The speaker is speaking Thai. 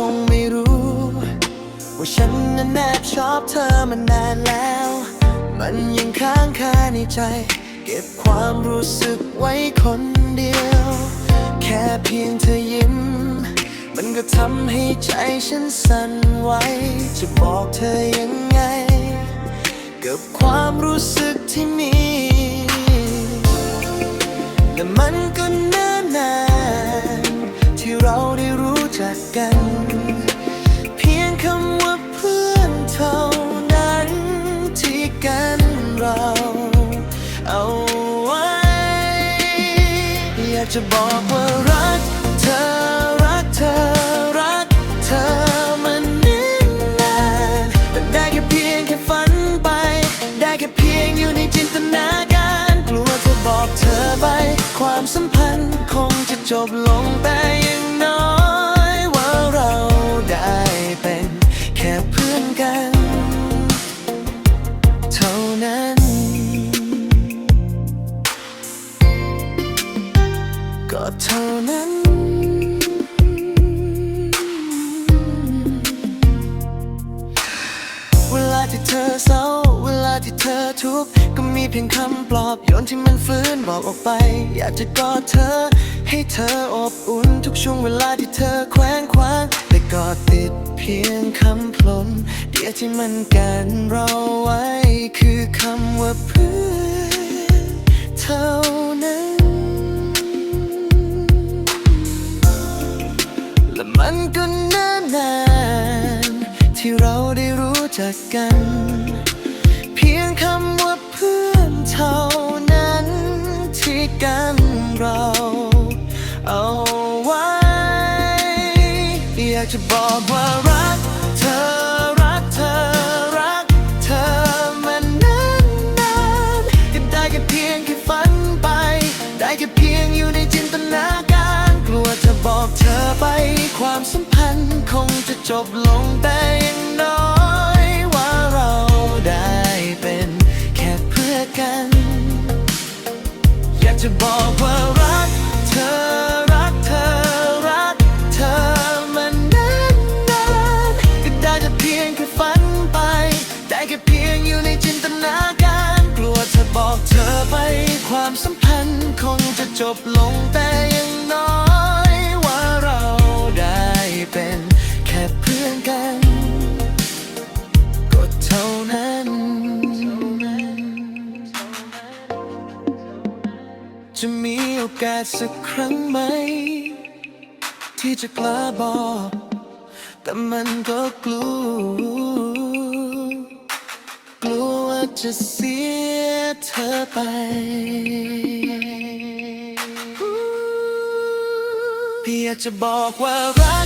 คงไม่รู้ ว่าฉันนั้นแอบชอบเธอมานานแล้ว มันยังค้างคาในใจ เก็บความรู้สึกไว้คนเดียว แค่เพียงเธอยิ้ม มันก็ทำให้ใจฉันสั่นไหวจะบอกเธอยังไง กับความรู้สึกที่มีแต่มันก็เนิ่นาน เราได้รู้จักกัน เพียงคำว่าเพื่อนเท่านั้นที่กันเราเอาไว้ อยากจะบอกว่ารักเธอรักเธอรักเธอมันนิ่นนานแต่ได้แค่เพียงแค่ฝันไป ได้แค่เพียงอยู่ในจินตนาการ กลัวจะบอกเธอไป ความสัมพันธ์คงจะจบลงแต่ เท่านั้น เวลาที่เธอเศร้า เวลาที่เธอทุกข์ก็มีเพียงคำปลอบโยนที่มันฟื้นบอกออกไป อยากจะกอดเธอ ให้เธออบอุ่นทุกช่วงเวลาที่เธอแคว้งคว้างแต่กอดติดเพียงคำพลนเดียวที่มันกันเราไว้ คือคำว่าเพื่อเท่านั้น มันก็นิ่นนานที่เราได้รู้จักกัน เพียงคำว่าเพื่อนเท่านั้นที่กันเราเอาไว้ อยากจะบอกว่า ความสัมพันธ์คงจะจบลงแต่อยังน้อยว่าเราได้เป็นแค่เพื่อกัน อยากจะบอกว่า กาสสักครั้งไหม ที่จะกล้าบอก แต่มันก็กลัว กลัวว่าจะเสียเธอไปพี่อยากจะบอกว่ารัก